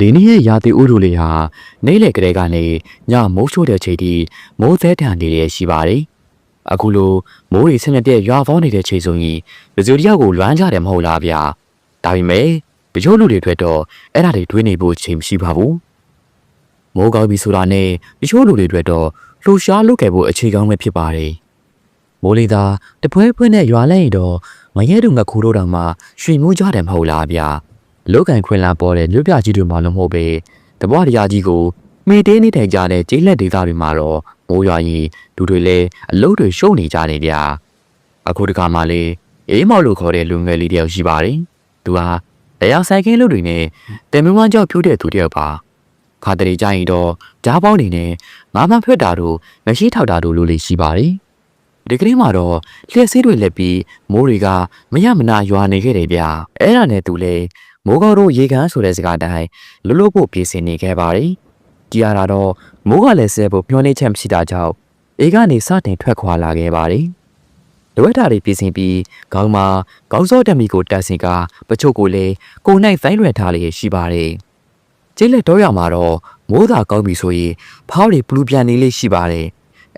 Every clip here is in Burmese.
ဒီနေ့ရဲ့ရာသီဥတုလေးဟာနေ့လယ်ကလေးကနေညမိုးချိုးတဲ့ချိန်ထိမိုးသဲထန်နေရရှိပါတယ်။အခုလိုမိုးတွေဆင်းရဲတဲ့ရွာပေါင်းနေတဲ့ချိန်ဆိုရင်လူစုတယောက်ကိုလွမ်းကြတယ်မဟုတ်လားဗျာ။ဒါပေမဲ့တချို့လူတွေအတွက်တော့အဲ့ဒါတွေတွေးနေဖို့ချိန်မရှိပါဘူး။မိုးကောင်းပြီဆိုတာနဲ့တချို့လူတွေအတွက်တော့လှူရှားလုပ်ခဲ့ဖို့အခြေကောင်းပဲဖြစ်ပါတယ်။မိုးလေသာတပွဲဖွဲနဲ့ရွာလိုက်ရင်တော့ငရဲတူငခုတို့တောင်မှရွှေမှုကြတယ်မဟုတ်လားဗျာ။ လောကန်ခွင်လာပေါ်တဲ့မြို့ပြကြီးတွေမှလုံးမဟုတ်ပဲတပွားတရားကြီးကိုမိတေးနေထိုင်ကြတဲ့ကျေးလက်ဒေသတွေမှာတော့မိုးရွာရင်လူတွေလည်းအလုပ်တွေရှုံနေကြတယ်ဗျာအခုတခါမှလေအေးမောက်လို့ခေါ်တဲ့လူငယ်လေးတယောက်ရှိပါတယ်သူဟာတရားဆိုင်ကင်းလူတွေနဲ့တင်မွန်းကြောက်ဖြိုးတဲ့သူတယောက်ပါခါတရီကြရင်တော့ကြားပေါင်းနေနဲ့ငါးမဖွက်တာတို့မရှိထောက်တာတို့လိုလေးရှိပါတယ်ဒီကနေ့မှာတော့လျှက်ဆေးတွေလက်ပြီးမိုးတွေကမရမနာရွာနေခဲ့တယ်ဗျာအဲ့ဒါနဲ့သူလေ မိုးကောင်းတို့ရေကန်ဆိုတဲ့စကားတိုင်းလွတ်လွတ်ဖို့ပြင်ဆင်နေခဲ့ပါတယ်ကြည်ရတာတော့မိုးကလည်းဆဲဖို့မျောနေချက်မရှိတာကြောင့်အေးကနေစတင်ထွက်ခွာလာခဲ့ပါတယ်လိုအပ်တာတွေပြင်ဆင်ပြီးခေါင်းမှာခေါင်းစောတက်မီကိုတက်စင်ကပချို့ကိုလည်းကိုနိုင်ဖိုင်းလွယ်ထားလျက်ရှိပါတယ်ကျိလက်တော့ရမှာတော့မိုးသာကောင်းပြီဆိုရင်ဖားတွေပလူပြန်နေလေးရှိပါတယ်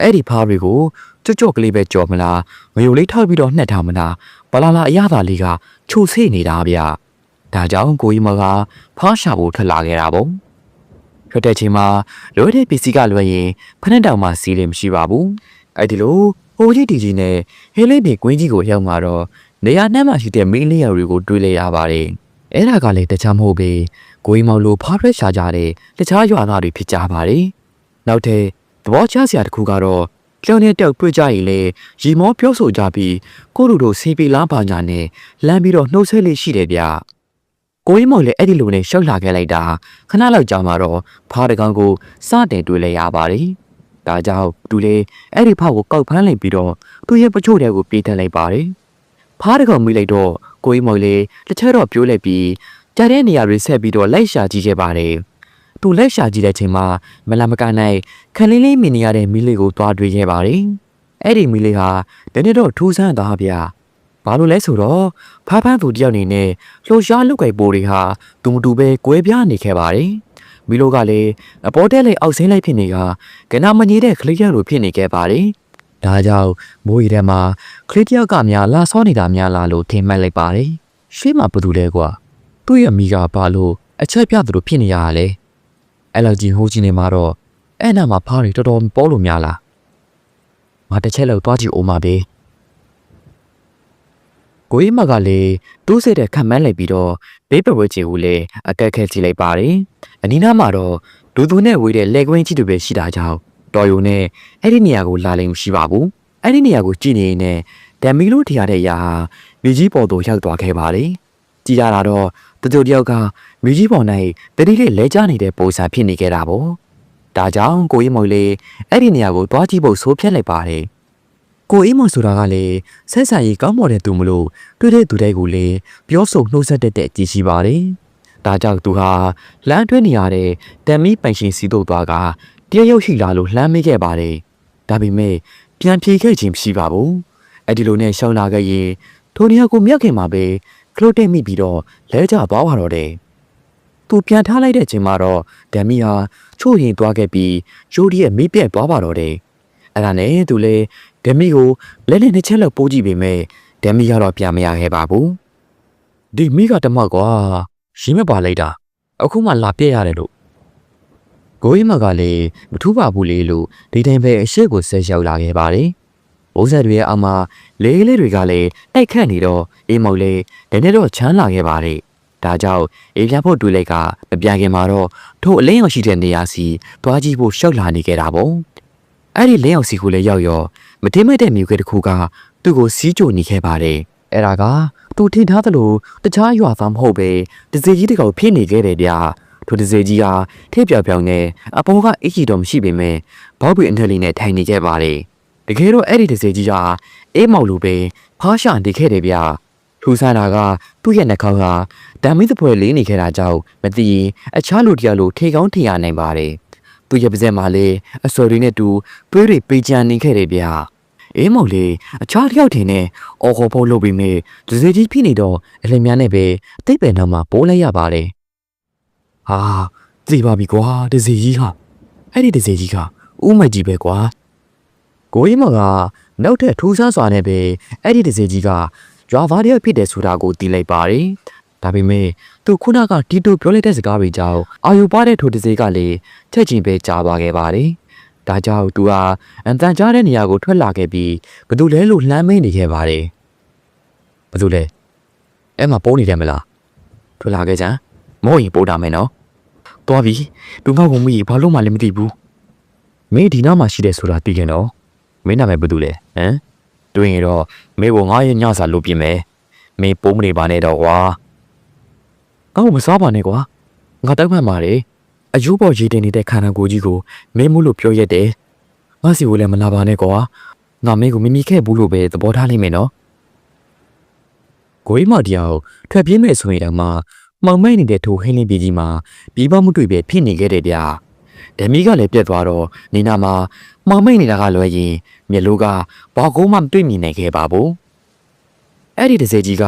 အဲ့ဒီဖားတွေကိုကြွကြော့ကလေးပဲကြော်မလားငရုတ်လေးထောက်ပြီးတော့နှက်ထားမလားဘလာလာအရသာလေးကချိုဆိနေတာဗျ ဒါကြောင့်ကိုကြီးမကဖားရှာဖို့ထွက်လာခဲ့တာပေါ့ထွက်တဲ့ချိန်မှာလွယ်တဲ့ပစ္စည်းကလွယ်ရင်ဖနှက်တောင်မှစီးလည်းမရှိပါဘူးအဲ့ဒီလိုဟိုကြီးတီကြီးနဲ့ဟေးလေးပြေကွင်းကြီးကိုရောက်มาတော့နေရာနှမ်းမှရှိတဲ့မင်းလေးရတွေကိုတွေးလိုက်ရပါတယ်အဲ့ဒါကလည်းတခြားမဟုတ်ပဲကိုကြီးမောင်လိုဖားရက်ရှာကြတဲ့တခြားရွာသားတွေဖြစ်ကြပါတယ်နောက်ထပ်သဘောချစရာတစ်ခုကတော့ကျောင်းနဲ့တောက်တွေ့ကြရင်လေရီမောပြောဆိုကြပြီးကိုလူတို့စီပီလားပါညာနဲ့လမ်းပြီးတော့နှုတ်ဆက်လေးရှိတယ်ဗျ ကိုကြီးမောင်လည်းအဲ့ဒီလိုနဲ့ရှောက်လာခဲ့လိုက်တာခဏလောက်ကြာမှတော့ဖားတကောင်ကိုစတင်တွေ့လဲရပါတယ်ဒါကြောင့်သူလေအဲ့ဒီဖားကိုကောက်ဖမ်းလိုက်ပြီးတော့သူ့ရဲ့ပချို့တဲ့ကိုပြေးထက်လိုက်ပါတယ်ဖားတကောင်မိလိုက်တော့ကိုကြီးမောင်လည်းတစ်ချက်တော့ပြိုးလိုက်ပြီးကြားတဲ့နေရာတွေဆက်ပြီးတော့လိုက်ရှာကြည့်ခဲ့ပါတယ်သူလက်ရှာကြည့်တဲ့ချိန်မှာမလာမကနိုင်ခလင်းလေးမြင်နေရတဲ့မီးလေးကိုတွားတွေ့ခဲ့ပါတယ်။အဲ့ဒီမီးလေးဟာတနေ့တော့ထူးဆန်းသားဗျာ။ ဘာလို့လဲဆိုတော့ဖားဖန်းသူတယောက်နေနဲ့လှိုရှားလုတ်ကြိုက်ပိုးတွေဟာသူမတူပဲကွဲပြားနေခဲ့ပါတယ်။မီးလို့ကလည်းအပေါ်တက်လေးအောက်ဆင်းလိုက်ဖြစ်နေကကနာမကြီးတဲ့ကလေးရက်လိုဖြစ်နေခဲ့ပါတယ်။ဒါကြောင့်မိုးရီထဲမှာကလေးတယောက်ကများလာဆောနေတာများလာလို့ထင်မှတ်လိုက်ပါတယ်။ရှေ့မှာဘာတူလဲကွာ။သူ့ရဲ့မိကဘာလို့အချက်ပြသလိုဖြစ်နေရတာလဲ။အဲ့လောက်ကြီးဟိုးကြီးနေမှာတော့အဲ့နာမှာဖားတွေတော်တော်ပေါ်လို့များလားငါတစ်ချက်လောက်သွားကြည့်အောင်ပါပဲ ကိုကြီးမကလည်းတူးစစ်တဲ့ခံမှန်းလိုက်ပြီးတော့ဘေးပဝဲချီကိုလည်းအကက်ခက်ကြည့်လိုက်ပါတယ်အနီးနားမှာတော့ဒူသူနဲ့ဝေးတဲ့လက်ကွင်းကြီးတွေပဲရှိတာကြောင့်တော်ယုံနဲ့အဲ့ဒီနေရာကိုလာလိမ့်မရှိပါဘူးအဲ့ဒီနေရာကိုကြည့်နေရင်လည်းဒမ်မီလို့ထင်ရတဲ့ရာဟာမြေကြီးပေါ်သို့ရောက်သွားခဲ့ပါတယ်ကြည်ရတာတော့တချို့တယောက်ကမြေကြီးပေါ်၌တတိလေးလဲကျနေတဲ့ပုံစံဖြစ်နေကြတာပေါ့ဒါကြောင့်ကိုကြီးမုံလေးအဲ့ဒီနေရာကိုသွားကြည့်ဖို့ဆိုဖြတ်လိုက်ပါတယ် ကိုအေးမွန်ဆိုတာကလည်းဆက်ဆံရေးကောင်းမွန်တဲ့သူမလို့တွေ့တဲ့သူတွေကိုလည်းပြောဆိုနှိုးဆက်တတ်တဲ့ကြည်ရှိပါတယ်ဒါကြောင့်သူဟာလမ်းတွင်းနေရတဲ့တမ်မီပိုင်ရှင်စီတို့သွားကတရရုပ်ရှိလာလို့လှမ်းမေးခဲ့ပါတယ်ဒါပေမဲ့ပြန်ဖြေခဲ့ခြင်းမရှိပါဘူးအဲ့ဒီလိုနဲ့ရှောင်းလာခဲ့ရင်ထိုနေရာကိုမြတ်ခင်မှာပဲခလုတ်တိတ်မိပြီးတော့လဲကျသွားပါတော့တယ်။သူပြန်ထားလိုက်တဲ့ချိန်မှာတော့ဒမ်မီဟာချို့ရင်သွားခဲ့ပြီးယိုဒီရဲ့မိပြက်သွားပါတော့တယ်။အဲ့ဒါနဲ့သူလေ ဒမ်မီကိုလက်နဲ့နှစ်ချက်လောက်ပိုးကြည့်ပေမဲ့ဒမ်မီကတော့ပြန်မရခဲ့ပါဘူး။ဒီမိကတမကွာရင်းမပါလိုက်တာအခုမှလာပြက်ရတယ်လို့ကိုကြီးမကလည်းမထူးပါဘူးလေလို့ဒီတိုင်းပဲအရှိကိုဆက်ရောက်လာခဲ့ပါတယ်။ဘိုးဆက်တွေရဲ့အောက်မှာလေးလေးတွေကလည်းတိုက်ခတ်နေတော့အေးမော်လေးနည်းနည်းတော့ချမ်းလာခဲ့ပါတယ်။ဒါကြောင့်အေးပြဖို့တွေးလိုက်ကမပြခင်မှာတော့ထို့အလင်းရောက်ရှိတဲ့နေရာစီသွားကြည့်ဖို့ရှောက်လာနေခဲ့တာပေါ့။အဲ့ဒီလင်းရောက်စီကိုလည်းရောက်ရော မတင်မဲ့တဲ့မြူကတစ်ခုကသူ့ကိုစီးကြိုနေခဲ့ပါတယ်။အဲ့ဒါကသူထင်ထားသလိုတခြားရွာသားမဟုတ်ပဲတစီကြီးတကောင်ဖြစ်နေခဲ့တယ်ဗျာ။ထိုတစီကြီးဟာထိပ်ပြောင်ပြောင်နဲ့အပေါ်ကအစ်ကြီးတော့မရှိပေမဲ့ဘောက်ဘီအန်ထလီနဲ့ထိုင်နေခဲ့ပါတယ်။တကယ်တော့အဲ့ဒီတစီကြီးကအေးမော်လိုပဲဖားရှာနေခဲ့တယ်ဗျာထူဆန်းတာကသူ့ရဲ့နှာခေါင်းဟာဓာမီသပွဲလေးနေခဲ့တာကြောင့်မသိရင်အခြားလူတယောက်လိုထေကောင်းထင်ရနိုင်ပါတယ်သူ့ရဲ့ပါးစက်မှာလေအစော်တွေနဲ့တူသွေးတွေပေးချမ်းနေခဲ့တယ်ဗျာ အေးမော်လေးအခြားတယောက်ထင်နဲ့အော်ခေါ်ဖို့လုပ်ပြီးမြဲဒဇေကြီးဖြစ်နေတော့အလင်များနဲ့ပဲအသိပယ်နောက်မှာပိုးလိုက်ရပါတယ်ဟာသိပါပြီကွာဒစီကြီးဟာအဲ့ဒီဒစီကြီးကဥမိုက်ကြီးပဲကွာကိုကြီးမကနောက်ထပ်ထူးဆန်းစွာနဲ့ပဲအဲ့ဒီဒစီကြီးကကြွားဗားရဖြစ်တယ်ဆိုတာကိုသိလိုက်ပါတယ်ဒါပေမဲ့သူခုနကတီတိုပြောလိုက်တဲ့စကားတွေကြောင့်အာယူပါတဲ့ထိုဒစီကလည်းချက်ချင်းပဲကြားပါခဲ့ပါတယ် ဒါကြောင့်သူဟာအန်တန်ကြားတဲ့နေရာကိုထွက်လာခဲ့ပြီးဘသူလဲလို့လှမ်းမင်းနေခဲ့ပါတယ်ဘသူလဲအဲ့မှာပုံးနေတယ်မလားထွက်လာခဲ့ကြမောရင်ပို့တာမယ်နော်သွားပြီသူငေါ့ကုန်မိဘာလို့မှလည်းမသိဘူးမင်းဒီနားမှာရှိတယ်ဆိုတာသိခင်တော့မင်းနာမည်ဘာတူလဲဟမ်တွင်ရတော့မင်းကငါရဲ့ညစာလုပ်ပြင်မယ်မင်းပုံးမနေပါနဲ့တော့ကွာငါ့ကိုမစားပါနဲ့ကွာငါတောက်မှန်ပါတယ် အယိုးပေါ်ရည်တင်နေတဲ့ခန္ဓာကိုယ်ကြီးကိုမင်းမို့လို့ပြောရက်တယ်ငါစီကိုလည်းမလာပါနဲ့ကွာငါမင်းကိုမမီခဲ့ဘူးလို့ပဲသဘောထားလိမ့်မယ်နော်ကိုကြီးမတရားထွက်ပြေးမယ်ဆိုရင်တော့မှမောင်မိုက်နေတဲ့ထိုဟင်းလင်းပြည်ကြီးမှာပြီးပမှုတွေ့ပဲဖြစ်နေခဲ့တယ်ဗျာ။ဓမီကလည်းပြက်သွားတော့နေနာမှာမောင်မိုက်နေတာကလွယ်ရင်မျက်လုံးကဘာကုန်းမှမတွေ့မြင်နိုင်ခဲ့ပါဘူး။အဲ့ဒီတစဲကြီးက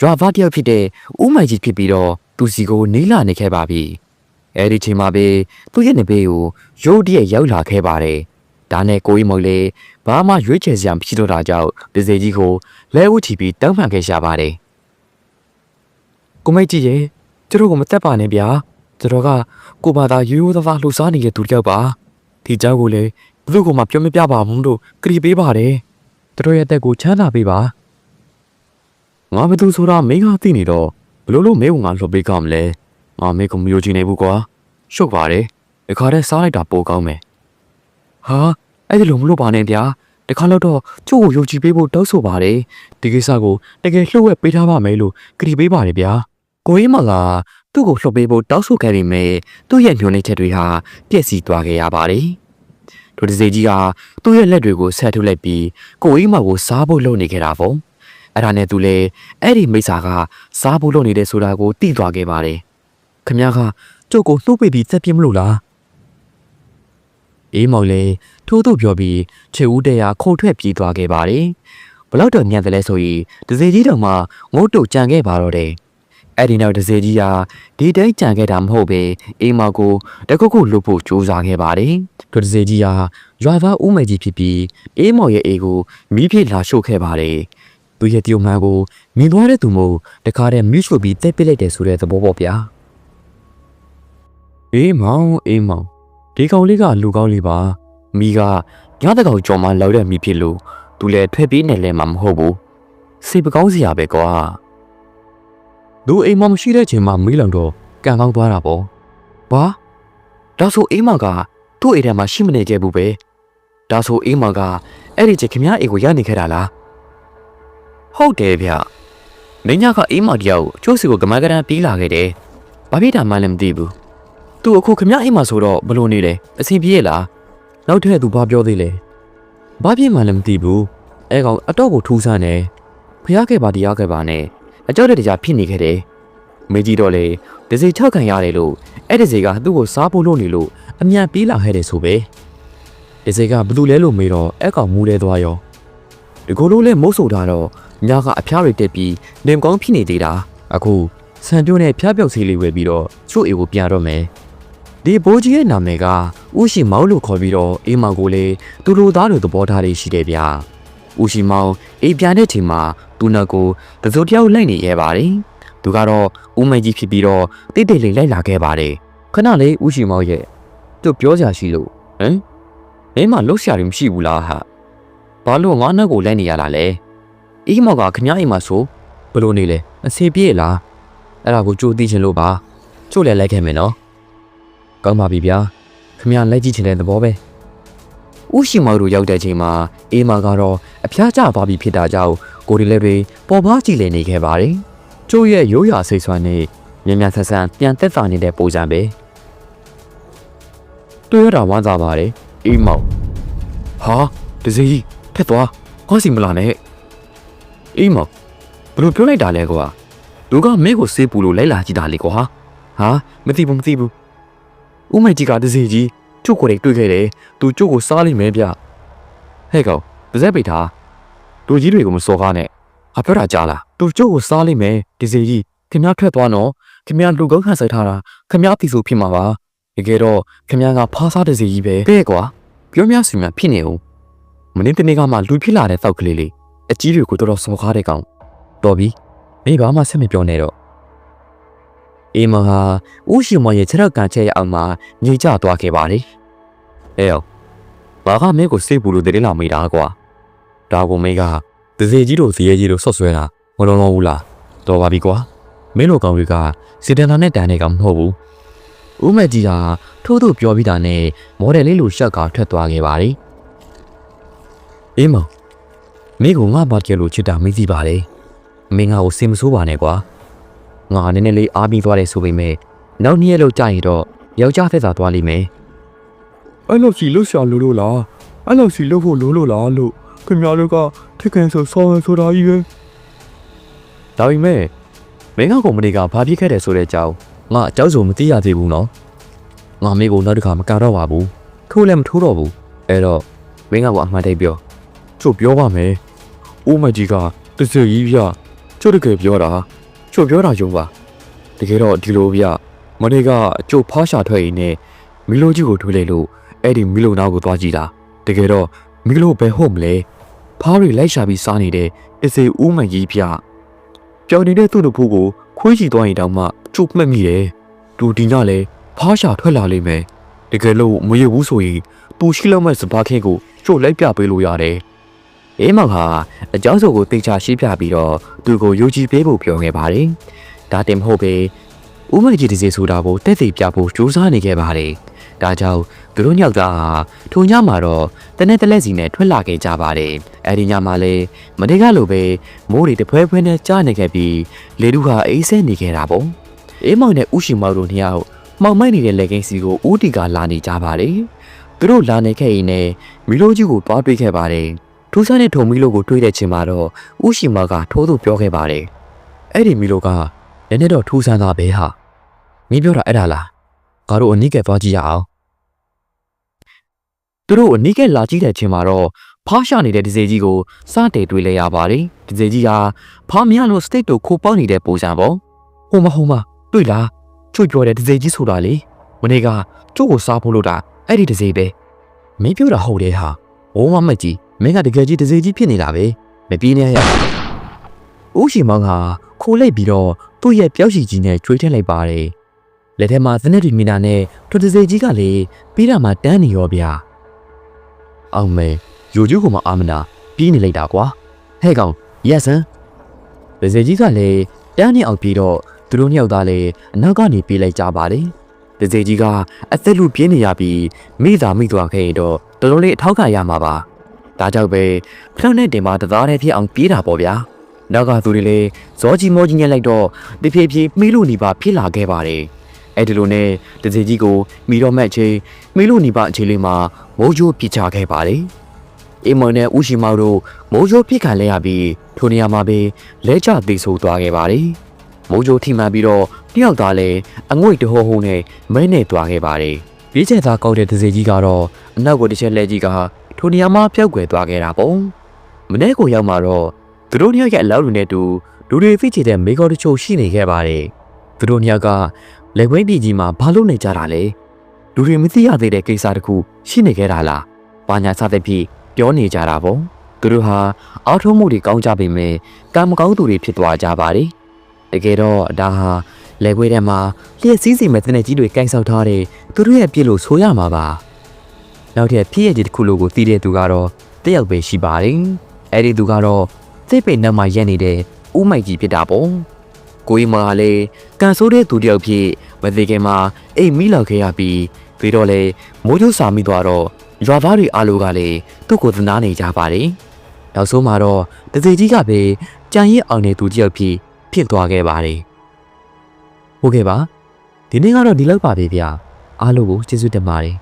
ရွာသားတယောက်ဖြစ်တဲ့ဦးမိုင်ကြီးဖြစ်ပြီးတော့သူစီကိုနေလာနေခဲ့ပါပြီ။ အဲ့ဒီချိန်မှာပဲသူ့ရဲ့နေဘေးကိုရိုးတရက်ရောက်လာခဲ့ပါတယ်။ဒါနဲ့ကိုကြီးမုတ်လေဘာမှရွေးချယ်စရာမရှိတော့တာကြောင့်တစဲကြီးကိုလဲဝှချီပြီးတောင်းပန်ခဲ့ရှာပါတယ်။ ကိုမိတ်ကြီးရေကျတို့ကမတက်ပါနဲ့ဗျာကျတို့ကကိုဘာသာရိုးရိုးသားသားလှူစားနေတဲ့သူတယောက်ပါဒီเจ้าကိုလည်းဘယ်သူ့ကိုမှပြောမပြပါဘူးလို့ကြည်ပေးပါတယ်ကျတို့ရဲ့အသက်ကိုချမ်းသာပေးပါငါဘယ်သူဆိုတာမင်းကသိနေတော့ဘလို့လို့မင်းကငါလှုပ်ပေးကောင်းမလဲ ငါမင်းကမယိုချင်နေဘူးကွာရှုပ်ပါတယ်ဒီခါတည်းစားလိုက်တာပိုကောင်းမယ်ဟာအဲ့ဒီလိုမလို့ပါနဲ့ဗျာဒီခါတော့ကျို့ကိုယုံကြည်ပေးဖို့တောက်ဆိုပါတယ်ဒီကိစ္စကိုတကယ်လှုပ်ဝက်ပေးထားပါမယ်လို့ကြည်ပေးပါတယ်ဗျာကိုကြီးမကသူ့ကိုလှုပ်ပေးဖို့တောက်ဆိုခဲ့ပေမဲ့သူ့ရဲ့ညှို့နှိမ့်ချက်တွေဟာပြည့်စည်သွားခဲ့ရပါတယ်။ဒိုဒီစေကြီးကသူ့ရဲ့လက်တွေကိုဆက်ထုတ်လိုက်ပြီးကိုကြီးမကိုစားဖို့လုပ်နေခဲ့တာပေါ့။အဲ့ဒါနဲ့သူလည်းအဲ့ဒီမိစ္ဆာကစားဖို့လုပ်နေတဲ့ဆိုတာကိုသိသွားခဲ့ပါတယ်။ ခမ ्या ကကျုပ်ကိုနှုတ်ပိတ်ပြီးသက်ပြင်းမလို့လား။အေးမောင်လေးထိုးသူပြောပြီးခြေဦးတဲရခုံထွက်ပြေးသွားခဲ့ပါတယ်။ဘလောက်တော့ညံတယ်လဲဆိုရင်ဒဇေကြီးတော်မှငုတ်တုတ်ကြံခဲ့ပါတော့တယ်။အဲ့ဒီနောက်ဒဇေကြီးဟာဒီတိုင်းကြံခဲ့တာမဟုတ်ပဲအိမ်မောက်ကိုတကုတ်ကုတ်လွတ်ဖို့ကြိုးစားခဲ့ပါတယ်။ဒဇေကြီးဟာရွာသားဦးမေကြီးဖြစ်ပြီးအိမ်မောက်ရဲ့အိမ်ကိုမိဖြစ်လာရှို့ခဲ့ပါတယ်။သူရဲ့တယုံမှန်ကိုမြင်သွားတဲ့သူမို့တခါတည်းမြှုပ်ပြီးတက်ပစ်လိုက်တယ်ဆိုတဲ့သဘောပေါ့ဗျာ။ အေးမောင်အေးမောင်ဒီကောင်လေးကလူကောင်းလေးပါ။မိကညတကောင်ကြော်မှလောက်တဲ့မိဖြစ်လို့သူလည်းထွက်ပြေးနေလဲမှာမဟုတ်ဘူး။စိတ်ပကောင်းစရာပဲကွာ။သူအိမ်မမရှိတဲ့ချိန်မှာမေးလောက်တော့ကန်ကောင်းသွားတာပေါ့။ဘာဒါဆိုအိမ်မကသူ့အိမ်ထဲမှာရှိမနေခဲ့ဘူးပဲ။ဒါဆိုအိမ်မကအဲ့ဒီချိန်ခင်ဗျားအိမ်ကိုရနေခဲ့တာလား။ဟုတ်တယ်ဗျ။မင်းညကအိမ်မတယောက်ကျိုးစီကိုကမန်းကရန်ပြီးလာခဲ့တယ်။ဘာဖြစ်တာမှလည်းမသိဘူး။ तू အခုခင်ဗျားအိမ်မှာဆိုတော့ဘလို့နေလဲ။အဆင်ပြေရဲ့လား။နောက်ထပ် तू ဘာပြောသေးလဲ။ဘာဖြစ်မှလည်းမသိဘူး။အဲကောင်အတော့ကိုထူးဆန်းနေ။ဖျားခဲ့ပါတရားခဲ့ပါနဲ့။အကြောက်တဲ့တရားဖြစ်နေခဲ့တယ်။မေကြီးတော့လေဒဇေ၆ခံရတယ်လို့အဲ့ဒဇေကသူ့ကိုစားဖို့လုပ်နေလို့အမြန်ပြေးလာခဲ့တယ်ဆိုပဲဒဇေကဘသူလဲလို့မေးတော့အဲ့ကောင်မူးလဲသွားရောဒီကိုလိုလဲမုတ်ဆိုထားတော့ညကအဖျားတွေတက်ပြီးနေမကောင်းဖြစ်နေသေးတာအခုဆန်ပြုံးနဲ့ဖျားပြောက်စီလေးဝယ်ပြီးတော့ချို့အေကိုပြန်တော့မယ် ဒီဘိုးကြီးရဲ့နာမည်ကဥရှိမောင်လို့ခေါ်ပြီးတော့အေးမောင်ကိုလေသူလိုသားလိုသဘောထားလေးရှိတယ်ဗျာဥရှိမောင်အေးပြန်တဲ့ချိန်မှာသူနတ်ကိုတစိုးတယောက်လိုက်နေရဲပါတယ်သူကတော့ဦးမကြီးဖြစ်ပြီးတော့တိတ်တိတ်လေးလိုက်လာခဲ့ပါတယ်ခဏလေးဦးရှိမောင်ရဲ့သူပြောကြရှိလို့ဟမ်မင်းမလှုပ်ရှားရမရှိဘူးလားဟာဘာလို့ငါနောက်ကိုလိုက်နေရတာလဲအေးမောင်ကခမ ्या အိမ်မှာဆိုဘလို့နေလဲအစီပြေးလားအဲ့ဒါကိုကြိုးသိချင်လို့ပါချို့လည်းလိုက်ခဲ့မယ်နော် ကောင်းပါပြီဗျာခမ ्या လိုက်ကြည့်ချင်တဲ့သဘောပဲဦးရှိမောင်တို့ရောက်တဲ့ချိန်မှာအေးမောင်ကတော့အဖျားကျသွားပြီဖြစ်တာကြောင့်ကိုရီလည်းတွေပေါ်ပါကြည့်လည်နေခဲ့ပါတယ်ကျိုးရဲ့ရိုးရာစိတ်ဆွမ်းနဲ့မြန်မြန်ဆန်ဆန်ပြန်သက်သာနေတဲ့ပုံစံပဲတွေ့ရတာဝမ်းသာပါတယ်အေးမောင်ဟာဒဇီဖက်သွားဟောစီမလာနဲ့အေးမောင်ဘယ်လိုပြောလိုက်တာလဲကွာလူကမင်းကိုစေးပူလို့လိုက်လာကြည့်တာလေကွာဟာမသိဘူးမသိဘူး ဦးမိုင်ကြီးကဒဇီကြီးကျုပ်ကိုယ်တွေ့ခဲ့တယ်သူကျုပ်ကိုစားလိမ့်မယ်ဗျဟဲ့ကောင်ပါဇက်ပိတ်ထားလူကြီးတွေကိုမစော်ကားနဲ့။အပြောတာကြားလား။သူကျုပ်ကိုစားလိမ့်မယ်ဒီစီကြီးခင်ဗျားထွက်သွားနော်ခင်ဗျာလူကောင်းခံဆိုင်ထားတာခင်ဗျာတီဆိုဖြစ်မှာပါတကယ်တော့ခင်ဗျာကဖားစားတဲ့စီကြီးပဲကဲကွာပြောများစီများဖြစ်နေဦးမင်းတနေ့ကမှလူဖြစ်လာတဲ့တောက်ကလေးလေးအကြီးတွေကိုတော်တော်စော်ကားတဲ့ကောင်တော်ပြီမင်းဘာမှဆက်မပြောနဲ့တော့ အေးမဟာဦးရှင်မရဲ့ခြေထောက်ကန်ချက်ရအောင်မှာညင်ကျသွားခဲ့ပါလေအဲယောဘာကမင်းကိုစိတ်ပူလို့တည်းလာမိတာကွာဒါကိုမင်းကဒဇေကြီးတို့ဇေယကြီးတို့ဆော့ဆွဲတာမလုံးလုံးဘူးလားတော်ပါပြီကွာမင်းလိုကောင်တွေကစီတန်တာနဲ့တန်နေကောင်မဟုတ်ဘူးဦးမကြီးကထိုးထိုးပြောပြီးတာနဲ့မော်ဒယ်လေးလိုရှက်ကထွက်သွားခဲ့ပါလေအေးမောင်မင်းကငါဘာကြလို့ချစ်တာမသိပါလေမင်းငါ့ကိုစင်မဆိုးပါနဲ့ကွာ ငါနည်းနည်းလေးအားပြီးသွားတယ်ဆိုပေမဲ့နောက်နေ့လောက်ကြာရင်တော့ယောက်ျားသက်သာသွားလိမ့်မယ်အဲ့လိုစီလို့ရှာလို့လို့လားအဲ့လိုစီလို့ဖို့လို့လို့လားလို့ခင်ဗျားတို့ကထက်ကန်ဆိုဆောင်းဆိုတာကြီးပဲဒါပေမဲ့မင်းကကုမ္ပဏီကဘာဖြစ်ခဲ့တယ်ဆိုတဲ့အကြောင်းငါအကြောက်ဆိုမသိရသေးဘူးနော်ငါမေကိုနောက်တစ်ခါမကတော့ပါဘူးထိုးလည်းမထိုးတော့ဘူးအဲ့တော့မင်းကကအမှန်တည်းပြောချို့ပြောပါမယ်အိုးမကြီးကတစကြီးပြချို့တကယ်ပြောတာ ချို့ပြောတာယုံပါတကယ်တော့ဒီလိုဗျမနေ့ကအကျိုးဖားရှာထွက်ရင်းနဲ့မီလိုကြီးကိုထွေးလိုက်လို့အဲ့ဒီမီလိုနောက်ကိုသွားကြည့်တာတကယ်တော့မီလိုဘယ်ဟုတ်မလဲဖားတွေလိုက်ရှာပြီးစားနေတဲ့အစေဦးမန်ကြီးဗျပြောင်းနေတဲ့သူ့တို့ဖို့ကိုခွေးချီသွားရင်တောင်မှကျုပ်မှတ်မိတယ်သူဒီညလည်းဖားရှာထွက်လာလိမ့်မယ်တကယ်လို့မရဘူးဆိုရင်သူရှိလောက်မဲ့စပါးခင်းကိုကျို့လိုက်ပြပေးလို့ရတယ် အေးမောင်ဟာအကြောင်းစုကိုတေချာရှင်းပြပြီးတော့သူကိုယုံကြည်ပေးဖို့ပြောခဲ့ပါတယ်။ဒါတင်မဟုတ်ပေဦးမေကြီးတစီဆိုတာကိုတက်သေးပြဖို့ကြိုးစားနေခဲ့ပါတယ်။ဒါကြောင့်သူတို့ယောက်ျားဟာထုံညမှာတော့တနေ့တလက်စီနဲ့ထွက်လာခဲ့ကြပါတယ်။အဲဒီညမှာလည်းမနေ့ကလိုပဲမိုးတွေတဖွဲဖွဲနဲ့ကြားနေခဲ့ပြီးလေတုဟာအေးဆဲနေခဲ့တာပေါ့။အေးမောင်နဲ့ဥရှိမောင်တို့နှစ်ယောက်မောင်မိုက်နေတဲ့လက်ကင်းစီကိုဦးတီကလာနေကြပါတယ်။သူတို့လာနေခဲ့ရင်လည်းမီလိုကြီးကိုတွားတွေ့ခဲ့ပါတယ်။ ထူးဆန်းတဲ့ထုံမီလိုကိုတွေ့တဲ့ချိန်မှာတော့ဥရှိမောင်ကထိုးသူပြောခဲ့ပါတယ်အဲ့ဒီမီလိုကနည်းနည်းတော့ထူးဆန်းသားပဲဟာမင်းပြောတာအဲ့ဒါလားငါတို့အနိကဲသွားကြည့်ရအောင်သူတို့အနိကဲလာကြည့်တဲ့ချိန်မှာတော့ဖားရှာနေတဲ့ဒီဇေကြီးကိုစတဲ့တွေ့လဲရပါတယ်ဒီဇေကြီးဟာဖားမရလို့စတိတ်တို့ခိုးပေါက်နေတဲ့ပုံစံပေါ့ဟိုမဟိုမတွေ့လားချွတ်ပြောတဲ့ဒီဇေကြီးဆိုတာလေမနေ့ကကျို့ကိုစားဖို့လို့တာအဲ့ဒီဒီဇေပဲမင်းပြောတာဟုတ်တယ်ဟာဘိုးမမကြီး မင်းကတကယ်ကြီးဒီဇေကြီးဖြစ်နေတာပဲမပြေးနေရဦးရှိမောင်ဟာခိုးလိုက်ပြီးတော့သူ့ရဲ့ပျောက်ရှိကြီးနဲ့ကျွေးထည့်လိုက်ပါတယ်လက်ထဲမှာသနက်တွေမိနာနဲ့ထိုဒီဇေကြီးကလေပြီးတာမှတန်းနေရောဗျာအောင်မေယူကျူးကမှအာမနာပြီးနေလိုက်တာကွာဟဲ့ကောင်ရက်စံဒီဇေကြီးကလည်းတန်းနေအောင်ပြီးတော့သူတို့နှစ်ယောက်သားလည်းအနောက်ကနေပြေးလိုက်ကြပါလေဒီဇေကြီးကအသက်လူပြင်းနေရပြီးမိသားမိသွားခဲ့ရင်တော့တော်တော်လေးအထောက်ခံရမှာပါ ဒါကြောင့်ပဲဖလောက်နဲ့တင်မှာတသားတည်းဖြစ်အောင်ပြေးတာပေါ့ဗျာနောက်ကသူတွေလည်းဇောကြီးမောကြီးညက်လိုက်တော့တဖြည်းဖြည်းမိလို့နေပါဖြစ်လာခဲ့ပါတယ်အဲ့ဒီလိုနဲ့တစေကြီးကိုမိတော့မဲ့ချင်းမိလို့နေပါအခြေလေးမှာမိုးကြိုးပြစ်ချခဲ့ပါတယ်အိမ်မောင်နဲ့ဦးရှိမောင်တို့မိုးကြိုးပြစ်ခံလဲရပြီးထိုနေရာမှာပဲလဲကျသေးဆိုသွားခဲ့ပါတယ်မိုးကြိုးထိမှန်ပြီးတော့တယောက်သားလည်းအငွေ့တဟိုးဟိုးနဲ့မဲနဲ့သွားခဲ့ပါတယ်ပြေးချဲသားကောက်တဲ့တစေကြီးကတော့အနောက်ကိုတစ်ချက်လဲကြီးက ထိုနေရာမှာပျောက်ကွယ်သွားခဲ့တာပေါ့မနေ့ကိုရောက်မှာတော့သူတို့နှစ်ယောက်ရဲ့အလောက်လူနဲ့တူလူတွေဖိချေတဲ့မေကောတချို့ရှိနေခဲ့ပါတယ်သူတို့နှစ်ယောက်ကလက်ဝဲပြည်ကြီးမှာဘာလုပ်နေကြတာလဲလူတွေမသိရသေးတဲ့ကိစ္စတခုရှိနေခဲ့တာလားဘာညာစသဖြင့်ပြောနေကြတာပေါ့သူတို့ဟာအောက်ထုံးမှုတွေကောင်းကြပေမဲ့ကံမကောင်းသူတွေဖြစ်သွားကြပါတယ်တကယ်တော့ဒါဟာလက်ဝဲထဲမှာလျှက်စည်းစီမဲ့တဲ့ကြီးတွေကင်ဆောက်ထားတဲ့သူတို့ရဲ့ပြစ်လို့ဆိုရမှာပါ နောက်ထပ်ဖြစ်ရတဲ့တစ်ခုလိုကိုသိတဲ့သူကတော့တယောက်ပဲရှိပါတယ်အဲ့ဒီသူကတော့သိပ်ပိတ်နှက်မှရက်နေတဲ့ဦးမိုက်ကြီးဖြစ်တာပေါ့ကိုကြီးမာလည်းကန်ဆိုးတဲ့သူတယောက်ဖြစ်မသိခင်မှာအိမ်မိလောက်ခဲ့ရပြီးပြီးတော့လေမိုးကျစာမိသွားတော့ရွာသားတွေအားလုံးကလည်းသူ့ကိုသနာနေကြပါတယ်နောက်ဆုံးမှာတော့တစေကြီးကပဲကြံရစ်အောင်နေသူတယောက်ဖြစ်ဖြစ်သွားခဲ့ပါတယ်ဟုတ်ကဲ့ပါဒီနေ့ကတော့ဒီလောက်ပါပဲဗျာအားလုံးကိုကျေးဇူးတင်ပါတယ်